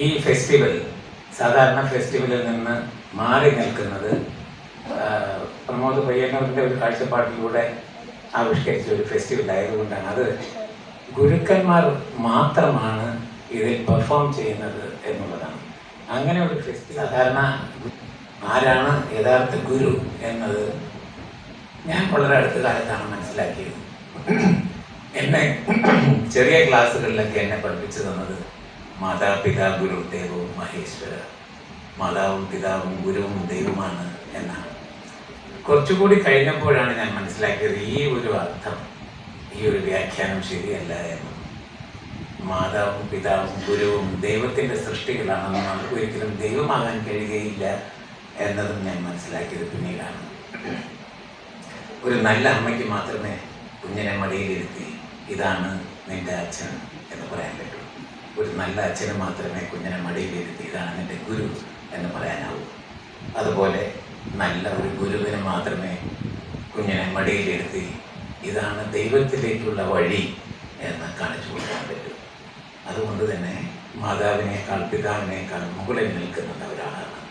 ഈ ഫെസ്റ്റിവൽ സാധാരണ ഫെസ്റ്റിവലിൽ നിന്ന് മാറി നിൽക്കുന്നത് പ്രമോദ് പയ്യന്നൂരിന്റെ ഒരു കാഴ്ചപ്പാടിലൂടെ ആവിഷ്കരിച്ച ഒരു ഫെസ്റ്റിവൽ ആയതുകൊണ്ടാണ്. അത് ഗുരുക്കന്മാർ മാത്രമാണ് ഇതിൽ പെർഫോം ചെയ്യുന്നത് എന്നുള്ളതാണ്. അങ്ങനെ ഒരു ഫെസ്റ്റിവൽ സാധാരണ ആരാണ് യഥാർത്ഥ ഗുരു എന്നത് ഞാൻ വളരെ അടുത്ത കാലത്താണ് മനസ്സിലാക്കിയത്. എന്നെ ചെറിയ ക്ലാസ്സുകളിലൊക്കെ എന്നെ പഠിപ്പിച്ചു തന്നത് മാതാപിതാ ഗുരു ദേവവും മഹേശ്വര. മാതാവും പിതാവും ഗുരുവും ദൈവമാണ് എന്നാണ്. കുറച്ചുകൂടി കഴിഞ്ഞപ്പോഴാണ് ഞാൻ മനസ്സിലാക്കിയത് ഈ ഒരു അർത്ഥം ഈ ഒരു വ്യാഖ്യാനം ശരിയല്ല എന്ന്. മാതാവും പിതാവും ഗുരുവും ദൈവത്തിന്റെ സൃഷ്ടികളാണെന്ന് നമുക്ക് ഒരിക്കലും ദൈവമാകാൻ കഴിയുകയില്ല എന്നതും ഞാൻ മനസ്സിലാക്കിയത് പിന്നീടാണ്. ഒരു നല്ല അമ്മയ്ക്ക് മാത്രമേ കുഞ്ഞിനെ മടിയിലിരുത്തി ഇതാണ് നിന്റെ അച്ഛൻ എന്ന് പറയാൻ പറ്റൂ. ഒരു നല്ല അച്ഛന് മാത്രമേ കുഞ്ഞിനെ മടിയിലിരുത്തി ഇതാണ് എന്റെ ഗുരു എന്ന് പറയാനാവൂ. അതുപോലെ നല്ല ഒരു ഗുരുവിന് മാത്രമേ കുഞ്ഞിനെ മടിയിലിരുത്തി ഇതാണ് ദൈവത്തിലേക്കുള്ള വഴി എന്ന് കാണിച്ചു കൊടുക്കാൻ പറ്റും. അതുകൊണ്ട് തന്നെ മാതാവിനേക്കാൾ പിതാവിനേക്കാൾ മുകളിൽ നിൽക്കുന്നത് ഒരാളാണ്